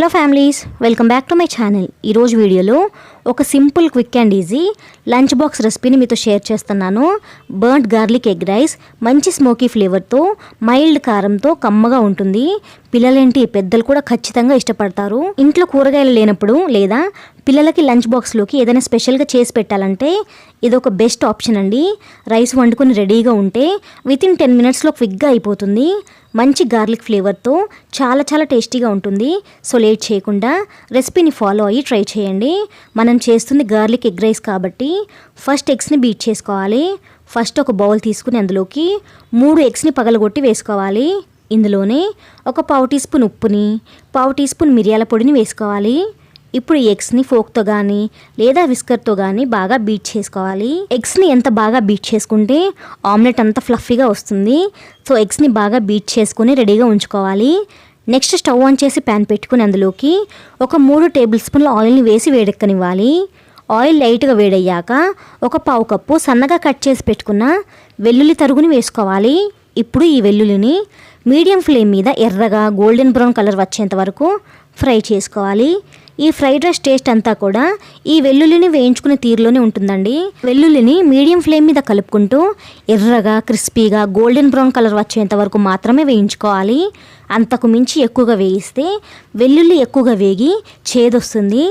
Hello families welcome back to my channel ఈరోజు వీడియోలో ఒక simple quick and easy lunch box రెసిపీని మీతో షేర్ చేస్తున్నాను. బర్ంట్ గార్లిక్ ఎగ్ రైస్ మంచి స్మోకీ ఫ్లేవర్తో మైల్డ్ కారంతో కమ్మగా ఉంటుంది. పిల్లలేంటి పెద్దలు కూడా ఖచ్చితంగా ఇష్టపడతారు. ఇంట్లో కూరగాయలు లేనప్పుడు లేదా పిల్లలకి లంచ్ బాక్స్లోకి ఏదైనా స్పెషల్గా చేసి పెట్టాలంటే ఇది ఒక బెస్ట్ ఆప్షన్ అండి. రైస్ వండుకొని రెడీగా ఉంటే విత్ ఇన్ టెన్ మినిట్స్లో క్విక్గా అయిపోతుంది. మంచి గార్లిక్ ఫ్లేవర్తో చాలా చాలా టేస్టీగా ఉంటుంది. సో లేట్ చేయకుండా రెసిపీని ఫాలో అయ్యి ట్రై చేయండి. మన మనం చేస్తుంది గార్లిక్ ఎగ్ రైస్ కాబట్టి ఫస్ట్ ఎగ్స్ని బీట్ చేసుకోవాలి. ఫస్ట్ ఒక బౌల్ తీసుకుని అందులోకి మూడు ఎగ్స్ని పగలగొట్టి వేసుకోవాలి. ఇందులోనే ఒక పావు టీ స్పూన్ ఉప్పుని పావు టీ స్పూన్ మిరియాల పొడిని వేసుకోవాలి. ఇప్పుడు ఎగ్స్ని ఫోక్తో కానీ లేదా విస్కర్తో కానీ బాగా బీట్ చేసుకోవాలి. ఎగ్స్ని ఎంత బాగా బీట్ చేసుకుంటే ఆమ్లెట్ అంత ఫ్లఫీగా వస్తుంది. సో ఎగ్స్ని బాగా బీట్ చేసుకుని రెడీగా ఉంచుకోవాలి. నెక్స్ట్ స్టవ్ ఆన్ చేసి ప్యాన్ పెట్టుకుని అందులోకి ఒక మూడు టేబుల్ స్పూన్ల ఆయిల్ని వేసి వేడెక్కనివ్వాలి. ఆయిల్ లైట్గా వేడయ్యాక ఒక పావు కప్పు సన్నగా కట్ చేసి పెట్టుకున్న వెల్లుల్లి తరుగుని వేసుకోవాలి. ఇప్పుడు ఈ వెల్లుల్లిని మీడియం ఫ్లేమ్ మీద ఎర్రగా గోల్డెన్ బ్రౌన్ కలర్ వచ్చేంత వరకు ఫ్రై చేసుకోవాలి. ఈ ఫ్రైడ్ రైస్ టేస్ట్ అంతా కూడా ఈ వెల్లుల్లిని వేయించుకునే తీరులోనే ఉంటుందండి. వెల్లుల్లిని మీడియం ఫ్లేమ్ మీద కలుపుకుంటూ ఎర్రగా క్రిస్పీగా గోల్డెన్ బ్రౌన్ కలర్ వచ్చేంత వరకు మాత్రమే వేయించుకోవాలి. అంతకు మించి ఎక్కువగా వేయిస్తే వెల్లుల్లి ఎక్కువగా వేగి చేదొస్తుంది.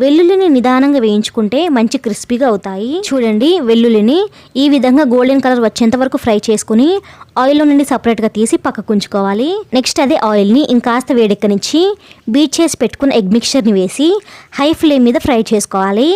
వెల్లుల్లిని నిదానంగా వేయించుకుంటే మంచి క్రిస్పీగా అవుతాయి. చూడండి వెల్లుల్లిని ఈ విధంగా గోల్డెన్ కలర్ వచ్చేంత వరకు ఫ్రై చేసుకుని ఆయిల్లో నుండి సపరేట్గా తీసి పక్కకు ఉంచుకోవాలి. నెక్స్ట్ అదే ఆయిల్ని ఇంకాస్త వేడెక్కనిచ్చి బీట్ చేసి పెట్టుకున్న ఎగ్ మిక్చర్ని వేసి హై ఫ్లేమ్ మీద ఫ్రై చేసుకోవాలి.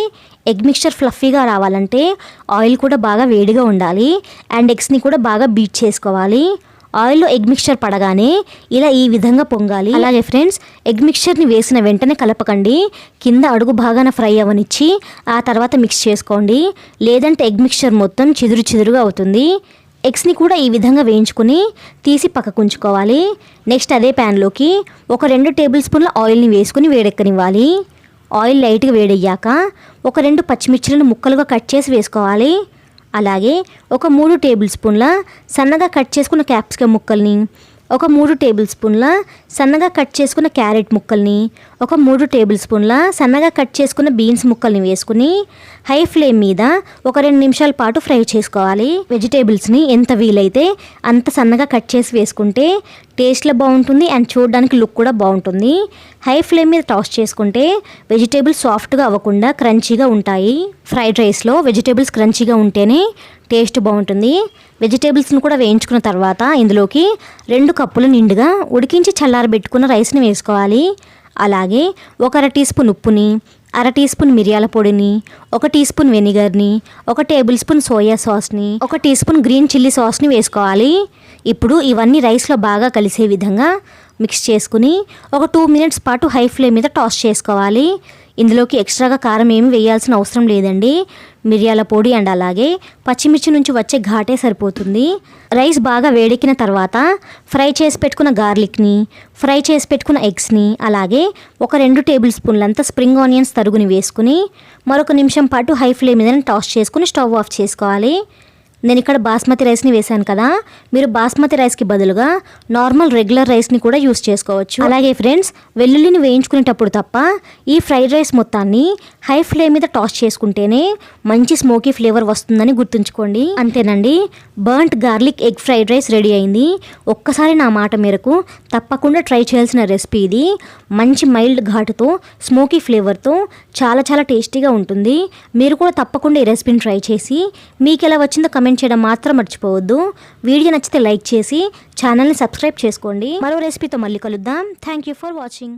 ఎగ్ మిక్చర్ ఫ్లఫీగా రావాలంటే ఆయిల్ కూడా బాగా వేడిగా ఉండాలి. అండ్ ఎగ్స్ని కూడా బాగా బీట్ చేసుకోవాలి. ఆయిల్లో ఎగ్ మిక్చర్ పడగానే ఇలా ఈ విధంగా పొంగాలి. అలాగే ఫ్రెండ్స్ ఎగ్ మిక్చర్ని వేసిన వెంటనే కలపకండి. కింద అడుగు బాగాన ఫ్రై అవ్వనిచ్చి ఆ తర్వాత మిక్స్ చేసుకోండి. లేదంటే ఎగ్ మిక్చర్ మొత్తం చిదురు చిదురుగా అవుతుంది. ఎగ్స్ని కూడా ఈ విధంగా వేయించుకుని తీసి పక్కకు ఉంచుకోవాలి. నెక్స్ట్ అదే ప్యాన్లోకి ఒక రెండు టేబుల్ స్పూన్ల ఆయిల్ని వేసుకుని వేడెక్కనివ్వాలి. ఆయిల్ లైట్గా వేడయ్యాక ఒక రెండు పచ్చిమిర్చిలను ముక్కలుగా కట్ చేసి వేసుకోవాలి. అలాగే ఒక మూడు టేబుల్ స్పూన్ల సన్నగా కట్ చేసుకున్న క్యాప్సికమ్ ముక్కల్ని ఒక మూడు టేబుల్ స్పూన్ల సన్నగా కట్ చేసుకున్న క్యారెట్ ముక్కల్ని ఒక మూడు టేబుల్ స్పూన్ల సన్నగా కట్ చేసుకున్న బీన్స్ ముక్కల్ని వేసుకుని హై ఫ్లేమ్ మీద ఒక రెండు నిమిషాల పాటు ఫ్రై చేసుకోవాలి. వెజిటేబుల్స్ని ఎంత వీలైతే అంత సన్నగా కట్ చేసి వేసుకుంటే టేస్ట్లో బాగుంటుంది అండ్ చూడడానికి లుక్ కూడా బాగుంటుంది. హై ఫ్లేమ్ మీద టాస్ చేసుకుంటే వెజిటేబుల్స్ సాఫ్ట్గా అవ్వకుండా క్రంచీగా ఉంటాయి. ఫ్రైడ్ రైస్లో వెజిటేబుల్స్ క్రంచీగా ఉంటేనే టేస్ట్ బాగుంటుంది. వెజిటేబుల్స్ని కూడా వేయించుకున్న తర్వాత ఇందులోకి రెండు కప్పులు నిండుగా ఉడికించి చల్లారబెట్టుకున్న రైస్ని వేసుకోవాలి. అలాగే ఒక అర టీ స్పూన్ ఉప్పుని అర టీ స్పూన్ మిరియాల పొడిని ఒక టీ స్పూన్ వెనిగర్ని ఒక టేబుల్ స్పూన్ సోయా సాస్ని ఒక టీ స్పూన్ గ్రీన్ చిల్లీ సాస్ని వేసుకోవాలి. ఇప్పుడు ఇవన్నీ రైస్లో బాగా కలిసే విధంగా మిక్స్ చేసుకుని ఒక టూ మినిట్స్ పాటు హై ఫ్లేమ్ మీద టాస్ చేసుకోవాలి. ఇందులోకి ఎక్స్ట్రాగా కారం ఏమి వేయాల్సిన అవసరం లేదండి. మిరియాల పొడి అండ్ అలాగే పచ్చిమిర్చి నుంచి వచ్చే ఘాటే సరిపోతుంది. రైస్ బాగా వేడెక్కిన తర్వాత ఫ్రై చేసి పెట్టుకున్న గార్లిక్ని ఫ్రై చేసి పెట్టుకున్న ఎగ్స్ని అలాగే ఒక రెండు టేబుల్ స్పూన్లంతా స్ప్రింగ్ ఆనియన్స్ తరుగుని వేసుకుని మరొక నిమిషం పాటు హై ఫ్లేమ్ మీద టాస్ చేసుకుని స్టవ్ ఆఫ్ చేసుకోవాలి. నేను ఇక్కడ బాస్మతి రైస్ని వేశాను కదా. మీరు బాస్మతి రైస్కి బదులుగా నార్మల్ రెగ్యులర్ రైస్ని కూడా యూస్ చేసుకోవచ్చు. అలాగే ఫ్రెండ్స్ వెల్లుల్లిని వేయించుకునేటప్పుడు తప్ప ఈ ఫ్రైడ్ రైస్ మొత్తాన్ని హై ఫ్లేమ్ మీద టాస్ చేసుకుంటేనే మంచి స్మోకీ ఫ్లేవర్ వస్తుందని గుర్తుంచుకోండి. అంతేనండి burnt garlic egg fried rice ready అయింది. ఒక్కసారి నా మాట మేరకు తప్పకుండా ట్రై చేయాల్సిన రెసిపీ ఇది. మంచి మైల్డ్ ఘాటుతో స్మోకీ ఫ్లేవర్తో చాలా చాలా టేస్టీగా ఉంటుంది. మీరు కూడా తప్పకుండా ఈ రెసిపీని ట్రై చేసి మీకు ఎలా వచ్చిందో కమెంట్ కామెంట్ చేయడం మాత్రం మర్చిపోవద్దు. వీడియో నచ్చితే లైక్ చేసి ఛానల్ని సబ్స్క్రైబ్ చేసుకోండి. మరో రెసిపీతో మళ్ళీ కలుద్దాం. Thank you for watching